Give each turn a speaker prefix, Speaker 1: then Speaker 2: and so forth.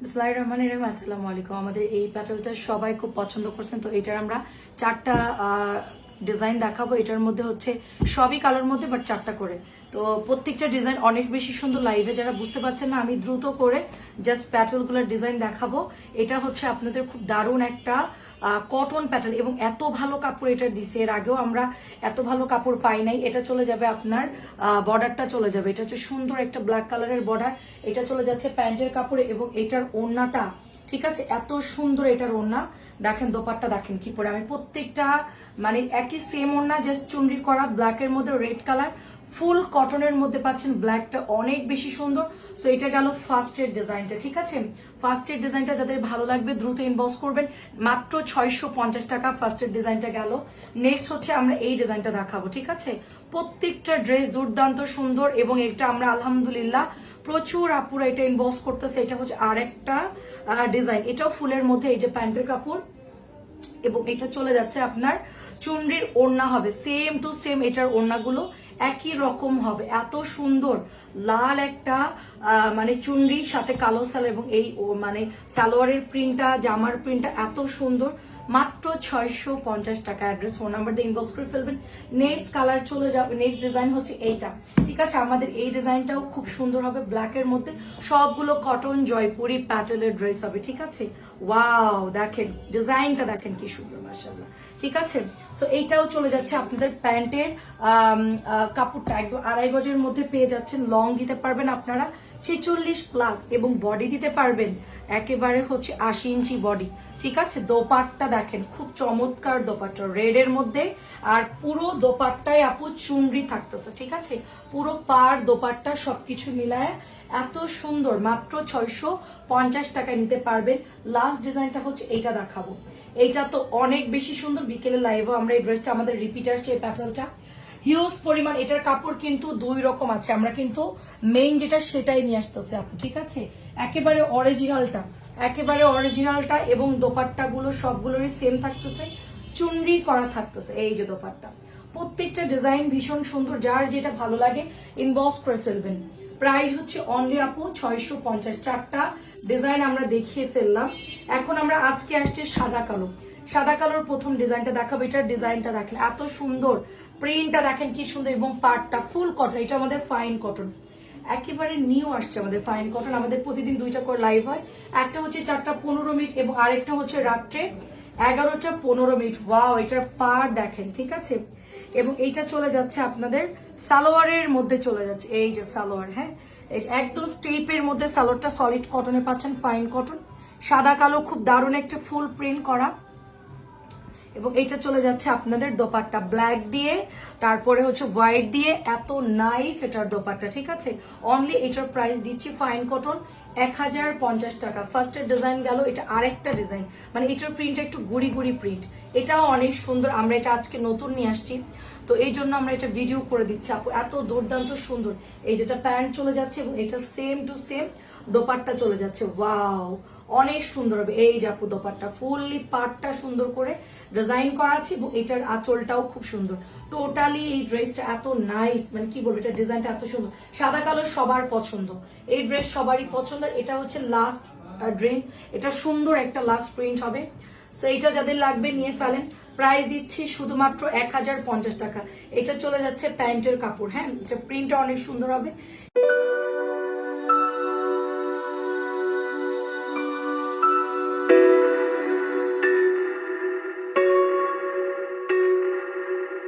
Speaker 1: বিসমিল্লাহির রহমান এরম আসসালামু আলাইকুম। আমাদের এই প্যাটেলটা সবাই খুব পছন্দ করছেন, তো এটার আমরা চারটা ডিজাইন দেখাবো, এটার মধ্যে হচ্ছে সবই কালোর মধ্যে বাট চারটা করে। তো প্রত্যেকটা ডিজাইন অনেক বেশি সুন্দর লাইভে যারা বুঝতে পারছেন না, আমি দ্রুত করে জাস্ট প্যাটেলগুলোর ডিজাইন দেখাবো। এটা হচ্ছে আপনাদের খুব দারুণ একটা কটন প্যাটেল এবং এত ভালো কাপড় এটা দিছে। এর আগেও আমরা এত ভালো কাপড় পাই নাই, এটা চলে যাবে আপনার বর্ডারটা চলে যাবে। এটা হচ্ছে সুন্দর একটা ব্ল্যাক কালারের বর্ডার এটা চলে যাচ্ছে প্যান্টের কাপড়ে, এবং এটার ওড়নাটা ঠিক আছে, এত সুন্দর এটার ওড়না। দেখেন দোপারটা দেখেন কি পরে। আমি প্রত্যেকটা মানে একই সেম ওড়না জাস্ট চুনরি করা ব্ল্যাকের মধ্যে রেড কালার ফুল কটনের মধ্যে পাচ্ছেন ব্ল্যাকটা অনেক বেশি সুন্দর। সো এটা গেল ফার্স্টের ডিজাইনটা ঠিক আছে? ফার্স্টের ডিজাইনটা যাদের ভালো লাগবে, দ্রুত ইনবক্স করবেন। মাত্র ছয়শো পঞ্চাশ টাকা ফার্স্টের ডিজাইনটা গেল। নেক্সট হচ্ছে আমরা এই ডিজাইনটা দেখাবো, ঠিক আছে? প্রত্যেকটা ড্রেস দুর্দান্ত, সুন্দর এবং এটা আমরা আলহামদুলিল্লাহ প্রচুর আপুরা এটা ইনবক্স করতেছে। এটা হচ্ছে আরেকটা ডিজাইন এটাও ফুলের মধ্যে, এই যে প্যান্টের কাপড়। এবং এটা চলে যাচ্ছে আপনার চুনরির ওড়না হবে। সেম টু সেম এটার ওড়নাগুলো। একই রকম হবে। এত সুন্দর। লাল একটা মানে চুনরির সাথে কালো সালোয়ার এবং এই মানে সালোয়ারের প্রিন্টটা, জামার প্রিন্টটা এত সুন্দর। মাত্র ছয়শো পঞ্চাশ টাকা অ্যাড্রেস, ফোন নাম্বার দিয়ে ইনবক্স করে ফেলবেন। নেক্সট কালার চলে যাবে নেক্সট ডিজাইন হচ্ছে এইটা। ঠিক আছে? আমাদের এই ডিজাইনটাও খুব সুন্দর হবে ব্ল্যাকের মধ্যে। সবগুলো কটন জয়পুরি প্যাটেলের ড্রেস হবে, ঠিক আছে? ওয়াও দেখেন ডিজাইনটা দেখেন কি সুন্দর মাসাল্লাহ ঠিক আছে? সো এইটাও চলে যাচ্ছে আপনাদের প্যান্টের কাপড়টা একদম আড়াই গজের মধ্যে পেয়ে যাচ্ছেন। লং দিতে পারবেন আপনারা। ছেচল্লিশ প্লাস এবং বডি দিতে পারবেন। একেবারে হচ্ছে আশি ইঞ্চি বডি ঠিক আছে? দোপাট্টা দেখেন, খুব চমৎকার দোপাট্টা। রেড এর মধ্যে আর পুরো দোপাট্টায় আপু চুনরি থাকতেছে। ঠিক আছে? পুরো পার দোপাট্টা সবকিছু মিলায় এত সুন্দর। মাত্র ছয়শো পঞ্চাশ টাকায় নিতে পারবেন। লাস্ট ডিজাইনটা হচ্ছে এইটা দেখাবো। এইটা তো অনেক বেশি সুন্দর। বিকেলে লাইভও আমরা এই ড্রেসটা আমাদের রিপিটার যে প্যাটার্নটা হিউজ পরিমাণ এটার কাপড় কিন্তু দুই রকম আছে। আমরা কিন্তু মেইন যেটা সেটাই নিয়ে আসতেছে আপু, ঠিক আছে? একেবারে অরিজিনালটা একেবারে অরিজিনালটা এবং দোপাট্টা গুলো সবগুলোরই সেম থাকতেছে, চুনরি করা থাকতেছে এই যে দোপাট্টা। প্রত্যেকটা ডিজাইন ভীষণ সুন্দর, যার যেটা ভালো লাগে ইনবক্স করে ফেলবেন। প্রাইস হচ্ছে অনলি আপু ছয়শো পঞ্চাশ। চারটা ডিজাইন আমরা দেখিয়ে ফেললাম। এখন আমরা আজকে আসছে সাদা কালো। সাদা কালোর প্রথম ডিজাইনটা দেখাবো, এটার ডিজাইনটা দেখেন, এত সুন্দর। প্রিন্টটা দেখেন কি সুন্দর, এবং পার্টটা ফুল কটন এটা আমাদের ফাইন কটন একেবারে নিউ আসছে আমাদের ফাইন কটন আমাদের প্রতিদিন দুইটা করে লাইভ হয়। একটা হচ্ছে চারটা পনেরো মিনিট এবং আরেকটা হচ্ছে রাত্রে এগারোটা পনেরো মিনিট। ওয়াও এটার পার দেখেন, ঠিক আছে? এবং এইটা চলে যাচ্ছে আপনাদের সালোয়ারের মধ্যে চলে যাচ্ছে। এই যে সালোয়ার হ্যাঁ? একদম স্টেপের মধ্যে সালোয়ারটা সলিড কটনে পাচ্ছেন ফাইন কটন সাদা কালো খুব দারুণ একটা ফুল প্রিন্ট করা। এবং এইটা চলে যাচ্ছে আপনাদের দোপাট্টা ব্ল্যাক দিয়ে, তারপরে হচ্ছে হোয়াইট দিয়ে, এত নাইস এটার দোপাট্টা, ঠিক আছে? অনলি এটার প্রাইস দিচ্ছি ফাইন কটন এক হাজার পঞ্চাশ টাকা। ফার্স্টের ডিজাইন গেল, এটা আরেকটা ডিজাইন মানে এটার প্রিন্ট একটু গুড়ি গুড়ি প্রিন্ট এটাও অনেক সুন্দর, আমরা এটা আজকে নতুন নিয়ে আসছি। তো এই জন্য আমরা এটা ভিডিও করে দিচ্ছি। আপু, এত দুর্দান্ত সুন্দর। এই যেটা প্যান্ট চলে যাচ্ছে এবং এটা সেম টু সেম দোপাট্টা চলে যাচ্ছে। ওয়াও অনেক সুন্দর হবে। এই যে আপু দোপাট্টা ফুললি পাটটা সুন্দর করে ডিজাইন করা আছে এটার আঁচলটাও খুব সুন্দর। টোটালি এই ড্রেসটা এত নাইস মানে কি বলব, এটা ডিজাইনটা এত সুন্দর। সাদা কালো সবার পছন্দ। এই ড্রেস সবারই পছন্দ। এটা হচ্ছে লাস্ট ড্রেন এটা সুন্দর একটা লাস্ট প্রিন্ট হবে। সো এটা যাদের লাগবে নিয়ে ফেলেন। প্রাইস দিচ্ছি শুধুমাত্র এক হাজার পঞ্চাশ টাকা। এটা চলে যাচ্ছে প্যান্টের কাপড় হ্যাঁ? এটা প্রিন্টটা অনেক সুন্দর হবে।